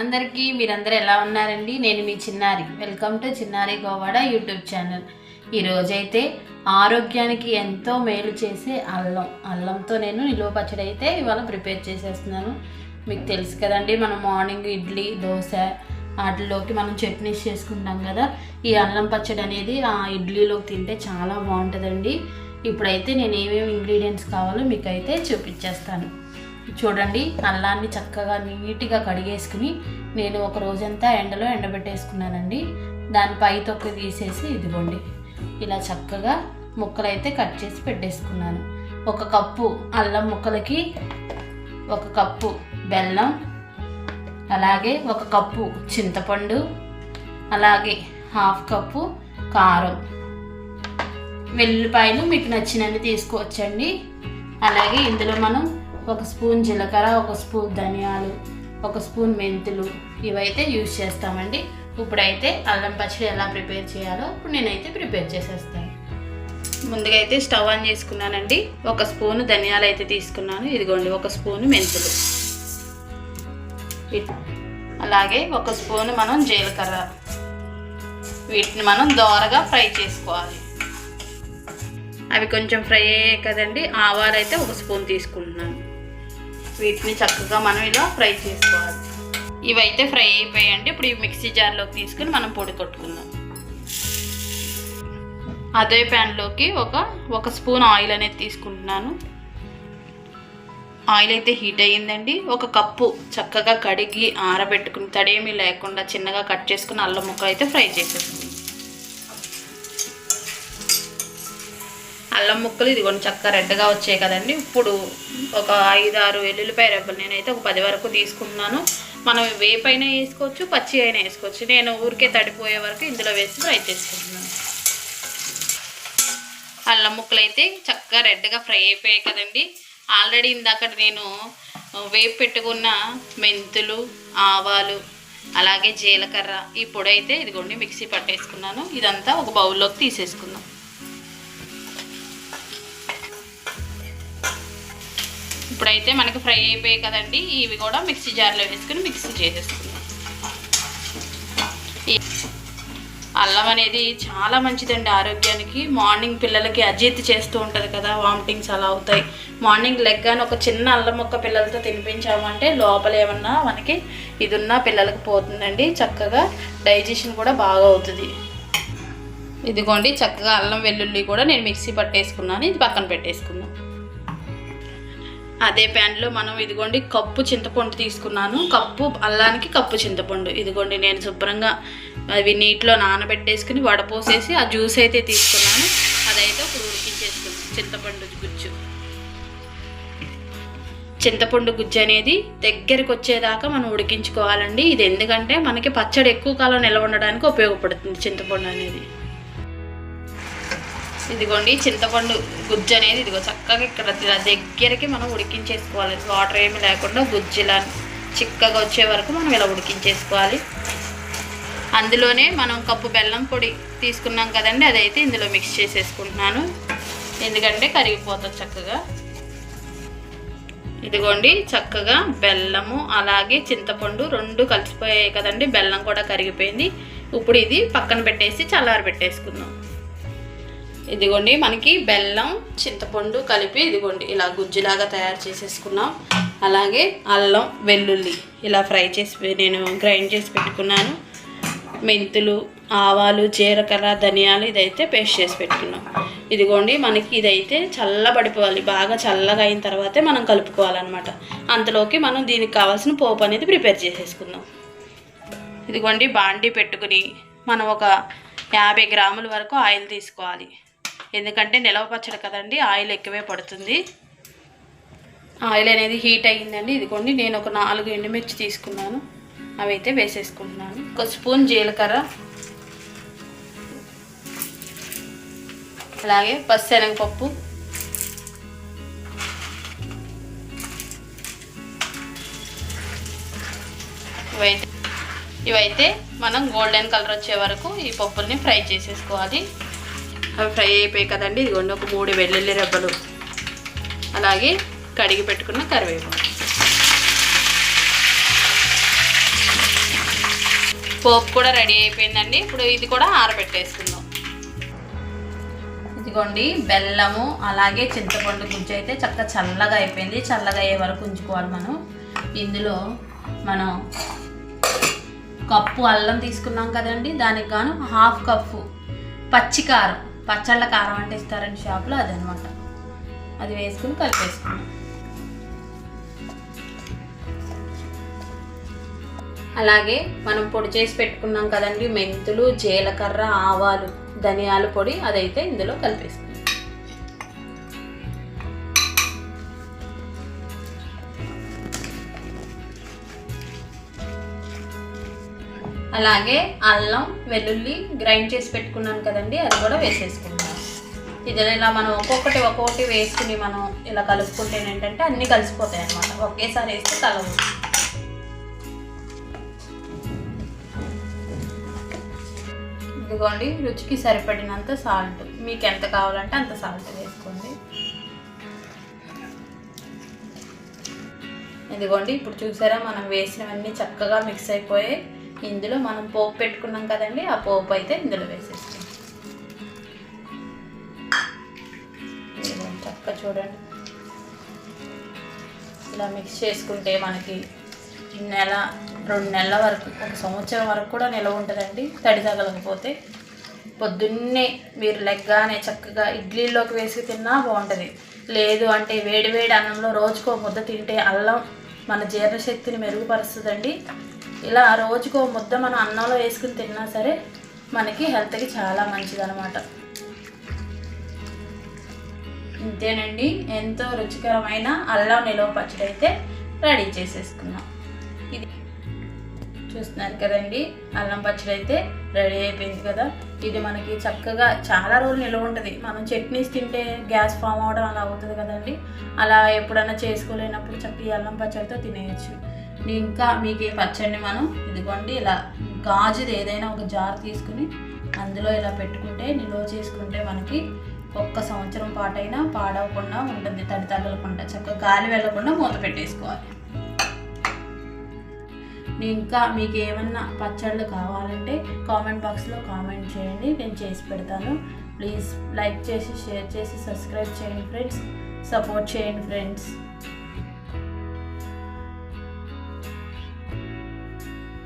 అందరికీ మీరందరూ ఎలా ఉన్నారండి? నేను మీ చిన్నారి. వెల్కమ్ టు చిన్నారి గోవాడ యూట్యూబ్ ఛానల్. ఈరోజైతే ఆరోగ్యానికి ఎంతో మేలు చేసే అల్లం. అల్లంతో నేను నిలువ పచ్చడి అయితే ఇవాళ ప్రిపేర్ చేసేస్తున్నాను. మీకు తెలుసు కదండి మనం మార్నింగ్ ఇడ్లీ దోశ వాటిలోకి మనం చట్నీస్ చేసుకుంటాం కదా. ఈ అల్లం పచ్చడి అనేది ఆ ఇడ్లీలోకి తింటే చాలా బాగుంటుందండి. ఇప్పుడైతే నేను ఏమేమి ఇంగ్రీడియంట్స్ కావాలో మీకు అయితే చూపించేస్తాను. చూడండి అల్లాన్ని చక్కగా నీట్గా కడిగేసుకుని నేను ఒక రోజంతా ఎండలో ఎండబెట్టేసుకున్నానండి. దాని పై తొక్క తీసేసి ఇదిగోండి ఇలా చక్కగా ముక్కలైతే కట్ చేసి పెట్టేసుకున్నాను. ఒక కప్పు అల్లం ముక్కలకి ఒక కప్పు బెల్లం అలాగే ఒక కప్పు చింతపండు అలాగే హాఫ్ కప్పు కారం. వెల్లుల్లిపాయలు మీకు నచ్చినవి తీసుకోవచ్చండి. అలాగే ఇందులో మనం ఒక స్పూన్ జీలకర్ర ఒక స్పూన్ ధనియాలు ఒక స్పూన్ మెంతులు ఇవైతే యూజ్ చేస్తామండి. ఇప్పుడైతే అల్లం పచ్చడి ఎలా ప్రిపేర్ చేయాలో ఇప్పుడు నేనైతే ప్రిపేర్ చేసేస్తాను. ముందుగా అయితే స్టవ్ ఆన్ చేసుకున్నానండి. ఒక స్పూను ధనియాలు అయితే తీసుకున్నాను. ఇదిగోండి ఒక స్పూన్ మెంతులు. ఇట్- అలాగే ఒక స్పూన్ మనం జీలకర్ర. వీటిని మనం దోరగా ఫ్రై చేసుకోవాలి. అవి కొంచెం ఫ్రై అయ్యాయి కదండి. ఆవాలు అయితే ఒక స్పూన్ తీసుకుంటున్నాను. వీటిని చక్కగా మనం ఇలా ఫ్రై చేసుకోవాలి. ఇవైతే ఫ్రై అయిపోయాయండి. ఇప్పుడు ఈ మిక్సీ జార్లోకి తీసుకుని మనం పొడి కొట్టుకుందాం. అదే ప్యాన్లోకి ఒక ఒక స్పూన్ ఆయిల్ అనేది తీసుకుంటున్నాను. ఆయిల్ అయితే హీట్ అయ్యిందండి. ఒక కప్పు చక్కగా కడిగి ఆరబెట్టుకుని తడేమీ లేకుండా చిన్నగా కట్ చేసుకుని అల్లం ముక్కలు అయితే ఫ్రై చేసేస్తుంది అల్లం ముక్కలు ఇదిగోండి చక్కగా రెడ్గా వచ్చాయి కదండి. ఇప్పుడు ఒక ఐదు ఆరు వెల్లుల్లిపాయ రెబ్బలు నేనైతే ఒక పది వరకు తీసుకున్నాను. మనం వేపైన వేసుకోవచ్చు పచ్చి అయినా వేసుకోవచ్చు. నేను ఊరికే తడిపోయే వరకు ఇందులో వేసి ఫ్రై చేసుకుంటున్నాను. అల్లం ముక్కలు అయితే చక్కగా రెడ్గా ఫ్రై అయిపోయాయి కదండి. ఆల్రెడీ ఇందాక నేను వేపు పెట్టుకున్న మెంతులు ఆవాలు అలాగే జీలకర్ర ఈ పొడి అయితే ఇదిగోండి మిక్సీ పట్టేసుకున్నాను. ఇదంతా ఒక బౌల్లోకి తీసేసుకుందాం. ఇప్పుడైతే మనకి ఫ్రై అయిపోయాయి కదండి. ఇవి కూడా మిక్సీ జార్లో వేసుకుని మిక్సీ చేసేసుకుందాం. అల్లం అనేది చాలా మంచిదండి ఆరోగ్యానికి. మార్నింగ్ పిల్లలకి అజీర్తి చేస్తూ ఉంటుంది కదా వామిటింగ్స్ అలా అవుతాయి. మార్నింగ్ లెగ్గాని ఒక చిన్న అల్లం మొక్క పిల్లలతో తినిపించామంటే లోపల ఏమన్నా మనకి ఇది ఉన్న పిల్లలకు పోతుందండి. చక్కగా డైజెషన్ కూడా బాగా అవుతుంది. ఇదిగోండి చక్కగా అల్లం వెల్లుల్లి కూడా నేను మిక్సీ పట్టేసుకున్నాను. ఇది పక్కన పెట్టేసుకున్నాను అదే ప్యాన్లో మనం ఇదిగోండి కప్పు చింతపండు తీసుకున్నాను. కప్పు అల్లానికి కప్పు చింతపండు. ఇదిగోండి నేను శుభ్రంగా అవి నీటిలో నానబెట్టేసుకుని వడపోసేసి ఆ జ్యూస్ అయితే తీసుకున్నాను. అదైతే ఒక ఉడికించేసుకున్నాను. చింతపండు గుజ్జు. చింతపండు గుజ్జు అనేది దగ్గరికి వచ్చేదాకా మనం ఉడికించుకోవాలండి. ఇది ఎందుకంటే మనకి పచ్చడి ఎక్కువ కాలం నిల్వ ఉండడానికి ఉపయోగపడుతుంది చింతపండు అనేది. ఇదిగోండి చింతపండు గుజ్జు అనేది ఇదిగో చక్కగా ఇక్కడ దగ్గరికి మనం ఉడికించేసుకోవాలి. వాటర్ ఏమి లేకుండా గుజ్జు ఇలా చిక్కగా వచ్చే వరకు మనం ఇలా ఉడికించేసుకోవాలి. అందులోనే మనం కప్పు బెల్లం పొడి తీసుకున్నాం కదండి అదైతే ఇందులో మిక్స్ చేసేసుకుంటున్నాను. ఎందుకంటే కరిగిపోతుంది చక్కగా. ఇదిగోండి చక్కగా బెల్లము అలాగే చింతపండు రెండు కలిసిపోయాయి కదండి బెల్లం కూడా కరిగిపోయింది. ఇప్పుడు ఇది పక్కన పెట్టేసి చల్లారి పెట్టేసుకుందాం ఇదిగోండి మనకి బెల్లం చింతపండు కలిపి ఇదిగోండి ఇలా గుజ్జులాగా తయారు చేసేసుకున్నాం. అలాగే అల్లం వెల్లుల్లి ఇలా ఫ్రై చేసి నేను గ్రైండ్ చేసి పెట్టుకున్నాను. మెంతులు ఆవాలు జీలకర్ర ధనియాలు ఇదైతే పేస్ట్ చేసి పెట్టుకున్నాం. ఇదిగోండి మనకి ఇదైతే చల్లబడిపోవాలి బాగా చల్లగా అయిన తర్వాతే మనం కలుపుకోవాలన్నమాట. అంతలోకి మనం దీనికి కావాల్సిన పోపు అనేది ప్రిపేర్ చేసేసుకుందాం. ఇదిగోండి బాండీ పెట్టుకుని మనం ఒక యాభై గ్రాముల వరకు ఆయిల్ తీసుకోవాలి. ఎందుకంటే నిలవ పచ్చడి కదండి ఆయిల్ ఎక్కువే పడుతుంది. ఆయిల్ అనేది హీట్ అయ్యిందండి. ఇదిగోండి నేను ఒక నాలుగు ఎండుమిర్చి తీసుకున్నాను. అవి అయితే వేసేసుకుంటున్నాను. ఒక స్పూన్ జీలకర్ర. అలాగే పచ్చెనగపప్పు ఇవైతే ఇవైతే మనం గోల్డెన్ కలర్ వచ్చే వరకు ఈ పప్పుల్ని ఫ్రై చేసేసుకోవాలి. అవి ఫ్రై అయిపోయాయి కదండి. ఇదిగోండి ఒక మూడు వెల్లుల్లి రెబ్బలు. అలాగే కడిగి పెట్టుకున్న కరివేపాకు. పోపు కూడా రెడీ అయిపోయిందండి. ఇప్పుడు ఇది కూడా ఆరబెట్టేసుకుందాం. ఇదిగోండి బెల్లము అలాగే చింతపండు గుజ్జు అయితే చక్కగా చల్లగా అయిపోయింది. చల్లగా అయ్యే వరకు ఉంచుకోవాలి మనం. ఇందులో మనం కప్పు అల్లం తీసుకున్నాం కదండి. దానికి గాను హాఫ్ కప్పు పచ్చికారం. పచ్చళ్ళ కారం అంటే ఇస్తారని షాప్లో అదనమాట. అది వేసుకుని కలిపేసుకున్నాం. అలాగే మనం పొడి చేసి పెట్టుకున్నాం కదండి మెంతులు జీలకర్ర ఆవాలు ధనియాల పొడి అదైతే ఇందులో కలిపేసుకున్నాం. అలాగే అల్లం వెల్లుల్లి గ్రైండ్ చేసి పెట్టుకున్నాను కదండి అది కూడా వేసేసుకుంటాం ఇది ఇలా మనం ఒక్కొక్కటి ఒక్కొక్కటి వేసుకుని మనం ఇలా కలుపుకుంటే ఏంటంటే అన్నీ కలిసిపోతాయి అన్నమాట. ఒకేసారి వేస్తే కలవు ఇదిగోండి రుచికి సరిపడినంత సాల్ట్ మీకు ఎంత కావాలంటే అంత సాల్ట్ వేసుకోండి. ఇదిగోండి ఇప్పుడు చూసారా మనం వేసినవన్నీ చక్కగా మిక్స్ అయిపోయి ఇందులో మనం పోపు పెట్టుకున్నాం కదండి ఆ పోపు అయితే ఇందులో వేసేస్తాం చక్కగా చూడండి. ఇలా మిక్స్ చేసుకుంటే మనకి నెల రెండు నెలల వరకు ఒక సంవత్సరం వరకు కూడా నిలవ ఉంటుందండి తడి తగలకపోతే. పొద్దున్నే మీరు లెగ్గానే చక్కగా ఇడ్లీలోకి వేసి తిన్నా బాగుంటుంది. లేదు అంటే వేడి వేడి అన్నంలో రోజుకో ముద్ద తింటే అల్లం మన జీర్ణశక్తిని మెరుగుపరుస్తుందండి. ఇలా రోజుకో ముద్ద మనం అన్నంలో వేసుకుని తిన్నా సరే మనకి హెల్త్కి చాలా మంచిదనమాట ఇంతేనండి ఎంతో రుచికరమైన అల్లం నిలవ పచ్చడి అయితే రెడీ చేసేసుకున్నాం. ఇది చూస్తున్నారు కదండి అల్లం పచ్చడి అయితే రెడీ అయిపోయింది కదా. ఇది మనకి చక్కగా చాలా రోజులు నిల్వ ఉంటుంది. మనం చట్నీస్ తింటే గ్యాస్ ఫామ్ అవడం అలా అవుతుంది కదండి. అలా ఎప్పుడైనా చేసుకోలేనప్పుడు చక్కగా అల్లం పచ్చడితో తినేయచ్చు. ఇంకా మీకు ఈ పచ్చడిని మనం ఇదిగోండి ఇలా గాజుది ఏదైనా ఒక జార్ తీసుకుని అందులో ఇలా పెట్టుకుంటే నిల్వ చేసుకుంటే మనకి ఒక్క సంవత్సరం పాటైనా పాడవకుండా ఉంటుంది. తడి తగలకుండా చక్కగా గాలి వెళ్ళకుండా మూత పెట్టేసుకోవాలి. ఇంకా మీకు ఏమన్నా పచ్చళ్ళు కావాలంటే కామెంట్ బాక్స్లో కామెంట్ చేయండి. నేను చేసి పెడతాను. ప్లీజ్ లైక్ చేసి షేర్ చేసి సబ్స్క్రైబ్ చేయండి ఫ్రెండ్స్. సపోర్ట్ చేయండి ఫ్రెండ్స్.